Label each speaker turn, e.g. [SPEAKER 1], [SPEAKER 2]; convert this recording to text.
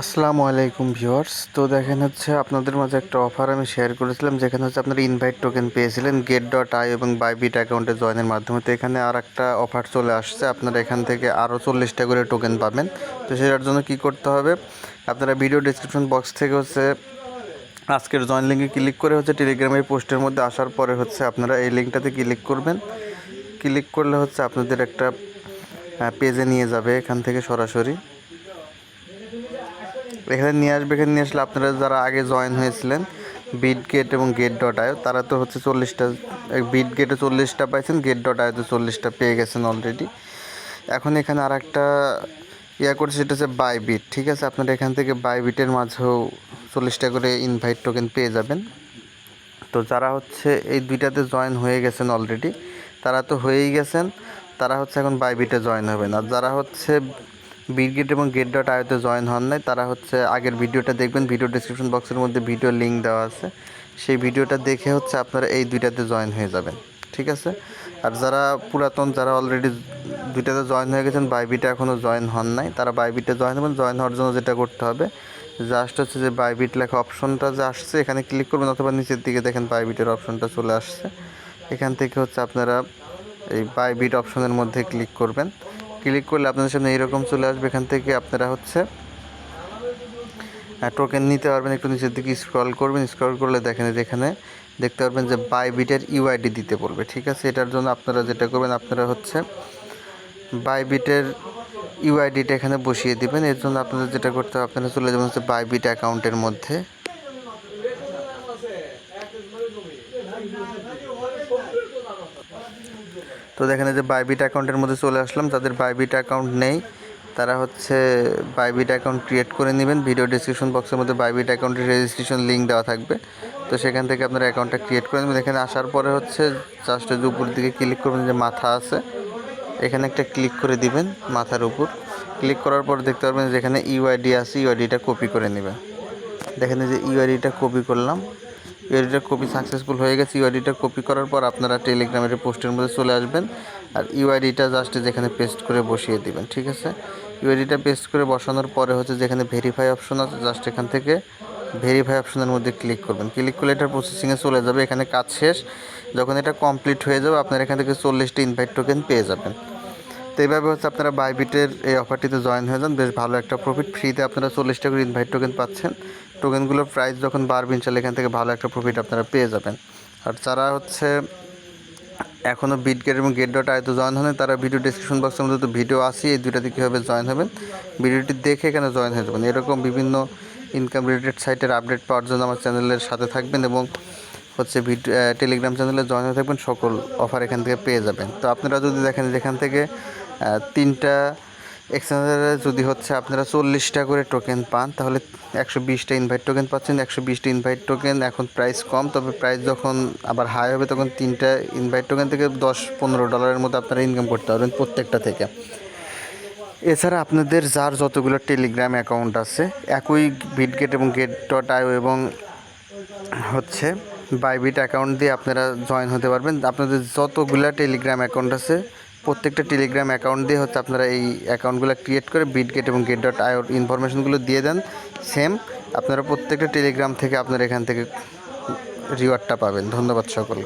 [SPEAKER 1] আসসালামু আলাইকুম ভিউয়ার্স। তো দেখেন হচ্ছে আপনাদের মাঝে একটা অফার আমি শেয়ার করেছিলাম, যেখানে হচ্ছে আপনারা ইনভাইট টোকেন পেয়েছিলেন গেট ডট আই এবং বাইবিট অ্যাকাউন্টে জয়েনের মাধ্যমে। তো এখানে আর একটা অফার চলে আসছে, আপনারা এখান থেকে আরও চল্লিশটা করে টোকেন পাবেন। তো সেটার জন্য কি করতে হবে, আপনারা ভিডিও ডিসক্রিপশন বক্স থেকে হচ্ছে আজকের জয়েন লিঙ্কে ক্লিক করে হচ্ছে টেলিগ্রামের পোস্টের মধ্যে আসার পরে হচ্ছে আপনারা এই লিঙ্কটাতে ক্লিক করবেন। ক্লিক করলে হচ্ছে আপনাদের একটা পেজে নিয়ে যাবে এখান থেকে সরাসরি। এখানে নিয়ে আসবে, এখানে নিয়ে আসলে আপনারা যারা আগে জয়েন হয়েছিলেন বিট গেট এবং গেট ডট আয়ো তারা তো হচ্ছে চল্লিশটা বিট গেটে চল্লিশটা পাইছেন গেট ডট আয়োতে চল্লিশটা পেয়ে গেছেন অলরেডি এখন এখানে আর একটা ইয়া করছে, সেটা হচ্ছে বাই বিট ঠিক আছে? আপনারা এখান থেকে বাই বিটের মাঝেও চল্লিশটা করে ইনভাইট টোকেন পেয়ে যাবেন। তো যারা হচ্ছে এই দুইটাতে জয়েন হয়ে গেছেন অলরেডি তারা তো হয়েই গেছেন, তারা হচ্ছে এখন বাইবিটে জয়েন হবেন। আর যারা হচ্ছে বিটগেট এবং গেট ডট আয়োতে জয়েন হন নাই। তারা হচ্ছে আগের ভিডিওটা দেখবেন। ভিডিও ডিসক্রিপশন বক্সের মধ্যে ভিডিও লিঙ্ক দেওয়া আছে। সেই ভিডিওটা দেখে হচ্ছে আপনারা এই দুইটাতে জয়েন হয়ে যাবেন। ঠিক আছে? আর যারা পুরাতন, যারা অলরেডি দুইটাতে জয়েন হয়ে গেছেন বাইবিটে এখনও জয়েন হন নাই। তারা বাইবিটে জয়েন হবেন। জয়েন হওয়ার জন্য যেটা করতে হবে জাস্ট হচ্ছে যে বাইবিট লেখা অপশনটা যে আসছে, এখানে ক্লিক করবেন অথবা নিচের দিকে দেখেন বাইবিটের অপশনটা চলে আসছে। এখান থেকে হচ্ছে আপনারা এই বাইবিট অপশনের মধ্যে ক্লিক করবেন। ক্লিক করলে আপনাদের সামনে এইরকম চলে আসবে। এখান থেকে আপনারা হচ্ছে টোকেন নিতে পারবেন। একটু নিচের দিকে স্ক্রল করবেন। স্ক্রল করলে দেখেন যে এখানে দেখতে পারবেন যে বাই বাইবিটের ইউআইডি দিতে পড়বে ঠিক আছে? এটার জন্য আপনারা যেটা করবেন, আপনারা হচ্ছে বাই বাইবিটের ইউআইডিটা এখানে বসিয়ে দিবেন। এর জন্য আপনাদের যেটা করতে হবে, আপনারা চলে যাবেন হচ্ছে বাইবিট অ্যাকাউন্টের মধ্যে। তো দেখেন যে বাইবিট অ্যাকাউন্টের মধ্যে চলে আসলাম যাদের বাইবিট অ্যাকাউন্ট নেই। তারা হচ্ছে বাইবিট অ্যাকাউন্ট ক্রিয়েট করে নেবেন। ভিডিও ডিসক্রিপশন বক্সের মধ্যে বাইবিট অ্যাকাউন্টের রেজিস্ট্রেশন লিঙ্ক দেওয়া থাকবে। তো সেখান থেকে আপনারা অ্যাকাউন্টটা ক্রিয়েট করে নেবেন। এখানে আসার পরে হচ্ছে জাস্ট উপর দিকে ক্লিক করবেন, যে মাথা আছে, এখানে একটা ক্লিক করে দিবেন মাথার উপর। ক্লিক করার পর দেখতে পারবেন যেখানে ইউআইডি আছে ইউআইডিটা কপি করে নেবেন। দেখেন যে ইউআইডিটা কপি করলাম। ইউআইডিটা কপি সাকসেসফুল হয়ে গেছে। ইউআইডিটা কপি করার পর আপনারা টেলিগ্রামের পোস্টের মধ্যে চলে আসবেন। আর ইউআইডিটা জাস্ট যেখানে পেস্ট করে বসিয়ে দিবেন, ঠিক আছে? ইউআইডিটা পেস্ট করে বসানোর পরে হচ্ছে যেখানে ভেরিফাই অপশন আছে জাস্ট এখান থেকে ভেরিফাই অপশনের মধ্যে ক্লিক করবেন। ক্লিক করলে এটার প্রসেসিংয়ে চলে যাবে, এখানে কাজ শেষ। যখন এটা কমপ্লিট হয়ে যাবে, আপনারা এখান থেকে চল্লিশটি ইনভাইট টোকেন পেয়ে যাবেন। তো এইভাবে হচ্ছে আপনারা বাইবিটের এই অফারটিতে জয়েন হয়ে যান। বেশ ভালো একটা প্রফিট ফ্রিতে আপনারা চল্লিশটা করে ইনভাইট টোকেন পাচ্ছেন। টোকেনগুলোর প্রাইস যখন বাড়বে ইনশাল্লাহ এখান থেকে ভালো একটা প্রফিট আপনারা পেয়ে যাবেন। আর যারা হচ্ছে এখনও বিট গেট এবং গেট ডট আয়তো জয়েন হন তারা ভিডিও ডিসক্রিপশন বক্সের মধ্যে তো ভিডিও আসি এই দুইটাতে কীভাবে জয়েন হবেন ভিডিওটি দেখে এখানে জয়েন হয়ে যাবেন। এরকম বিভিন্ন ইনকাম রিলেটেড সাইটের আপডেট পাওয়ার জন্য আমার চ্যানেলের সাথে থাকবেন এবং হচ্ছে ভিডিও টেলিগ্রাম চ্যানেলে জয়েন হয়ে থাকবেন। সকল অফার এখান থেকে পেয়ে যাবেন। তো আপনারা যদি দেখেন যেখান থেকে তিনটা এক্সচেঞ্জারে যদি হচ্ছে আপনারা চল্লিশটা করে টোকেন পান, তাহলে একশো বিশটা ইনভাইট টোকেন পাচ্ছেন। একশো বিশটা ইনভাইট টোকেন এখন প্রাইস কম, তবে প্রাইস যখন আবার হাই হবে, তখন তিনটা ইনভাইট টোকেন থেকে দশ পনেরো ডলারের মতো আপনারা ইনকাম করতে পারবেন প্রত্যেকটা থেকে। এছাড়া আপনাদের যার যতগুলো টেলিগ্রাম অ্যাকাউন্ট আছে, একই বিটগেট এবং গেট ডট আইও এবং হচ্ছে বাইবিট অ্যাকাউন্ট দিয়ে আপনারা জয়েন হতে পারবেন। আপনাদের যতগুলো টেলিগ্রাম অ্যাকাউন্ট আছে প্রত্যেকটা টেলিগ্রাম অ্যাকাউন্ট দিয়ে হচ্ছে আপনারা এই অ্যাকাউন্টগুলো ক্রিয়েট করে বিট গেট এবং গেট ডট আইওর ইনফরমেশনগুলো দিয়ে দেন সেম আপনারা প্রত্যেকটা টেলিগ্রাম থেকে আপনারা এখান থেকে রিওয়ার্ডটা পাবেন। ধন্যবাদ সকলকে।